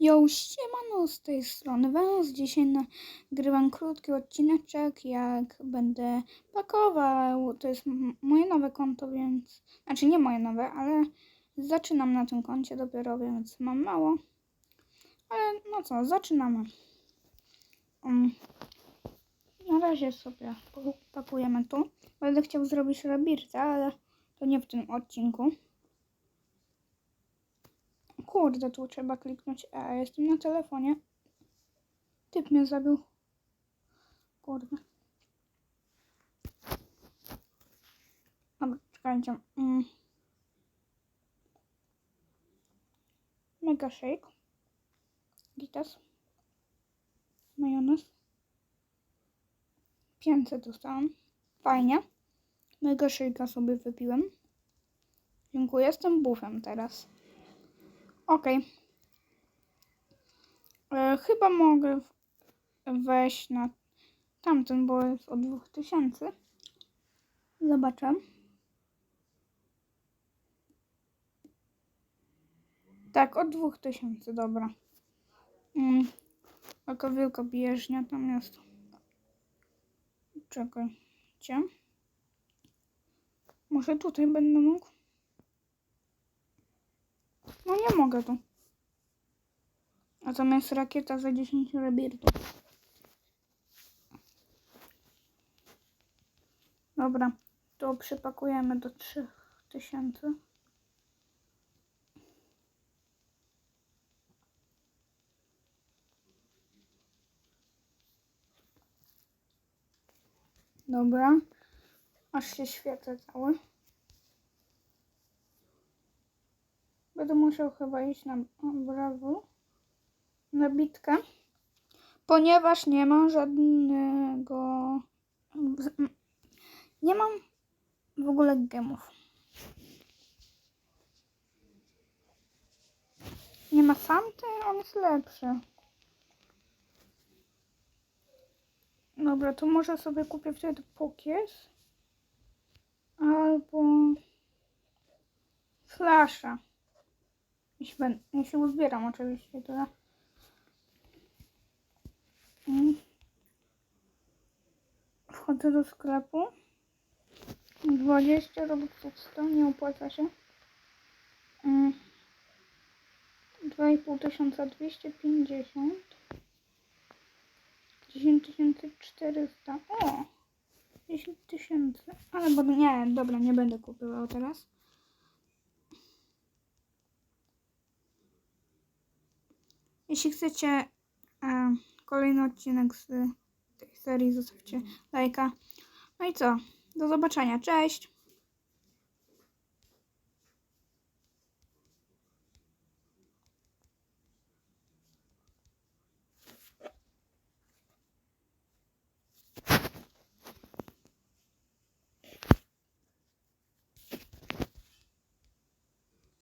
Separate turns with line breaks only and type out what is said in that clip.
Yo, siemano z tej strony Wenus. Dzisiaj nagrywam krótki odcineczek, jak będę pakował. To jest moje nowe konto, więc... Znaczy nie moje nowe, ale zaczynam na tym koncie dopiero, więc mam mało. Ale no co, zaczynamy. Um, na razie sobie pakujemy tu. Będę chciał zrobić labirta, ale to nie w tym odcinku. Kurde, tu trzeba kliknąć E. Jestem na telefonie. Typ mnie zabił. Kurde. Dobra, czekajcie. Mm. Mega shake. Gitas. Majonez. 500 dostałam. Fajnie. Mega shake'a sobie wypiłem. Dziękuję. Jestem bufem teraz. Okej. E, Chyba mogę wejść na tamten, bo jest o 2000. Zobaczę. Tak, od 2000, dobra. Mm. Wielka bieżnia tam jest. Czekajcie. Może tutaj będę mógł? No nie mogę tu. Jest rakieta za 10 rebirtów. Dobra, to przypakujemy do 3000. Dobra, aż się świecę cały. Będę musiał chyba iść na brawo, na bitkę, ponieważ nie mam żadnego, nie mam w ogóle gemów. Nie ma Santy, on jest lepszy. Dobra, to może sobie kupię wtedy Pokies albo Flasha. Jeśli, ben, jeśli uzbieram oczywiście tyle. Mm. Wchodzę do sklepu. 20 robuxów 100, nie opłaca się. Mm. 2,5 tysiąca 250. 10 400. O! 10 tysięcy. Ale bo nie, dobra, nie będę kupował teraz. Jeśli chcecie e, kolejny odcinek z tej serii, zostawcie lajka. No i co? Do zobaczenia. Cześć!